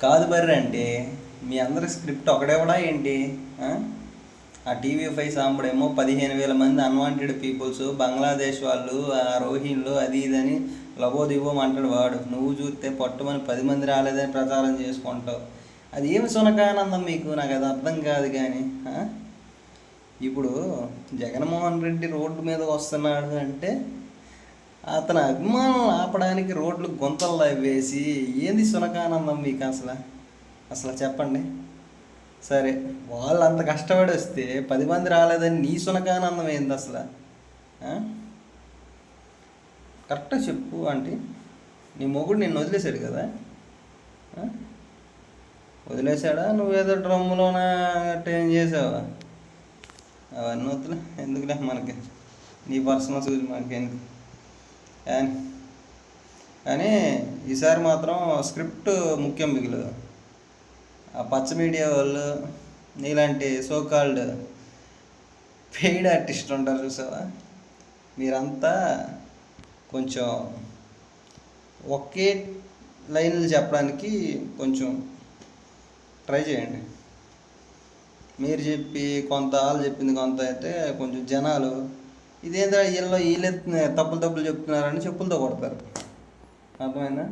కాదు బర్రె అంటే మీ అందరి స్క్రిప్ట్ ఒకడెవడా ఏంటి? ఆ? టీవీ ఫైవ్ సాంబడేమో పదిహేను వేల మంది అన్వాంటెడ్ పీపుల్స్ బంగ్లాదేశ్ వాళ్ళు ఆ రోహిన్లు అది ఇదని లబోదిబోం అంటాడు వాడు. నువ్వు చూస్తే పట్టుమని పది మంది రాలేదని ప్రచారం చేసుకుంటావు. అది ఏమి సునకానందం మీకు? నాకు అది అర్థం కాదు కానీ ఇప్పుడు జగన్మోహన్ రెడ్డి రోడ్డు మీద వస్తున్నాడు అంటే అతని అభిమానులు ఆపడానికి రోడ్లు గుంతల్లో వేసి ఏంది సునకానందం మీకు అసలు? అసలు చెప్పండి. సరే వాళ్ళు అంత కష్టపడి వస్తే పది మంది రాలేదని నీ సునకానందం ఏంది అసలు? కరెక్ట్గా చెప్పు ఆంటీ. నీ మొగుడు నిన్ను వదిలేశాడు కదా? వదిలేశాడా? నువ్వేదో డ్రమ్ములోన ఏం చేసావా? అవన్నీ వద్దులే ఎందుకులే మనకి? నీ పర్సనల్ చూసి మనకి ఎందుకు కానీ ఈసారి మాత్రం స్క్రిప్ట్ ముఖ్యం మిగిలి ఆ పచ్చ మీడియా వాళ్ళు నీలాంటి సో కాల్డ్ పెయిడ్ ఆర్టిస్ట్ ఉంటారు చూసావా? మీరంతా కొంచెం ఒకే లైన్లు చెప్పడానికి కొంచెం ట్రై చేయండి. మీరు చెప్పి కొంత వాళ్ళు చెప్పింది కొంత అయితే కొంచెం జనాలు ఇదేంద్రా వీళ్ళు వీళ్ళే తప్పులు తప్పులు చెప్తున్నారని చెప్పులతో కొడతారు. అర్థమైందా?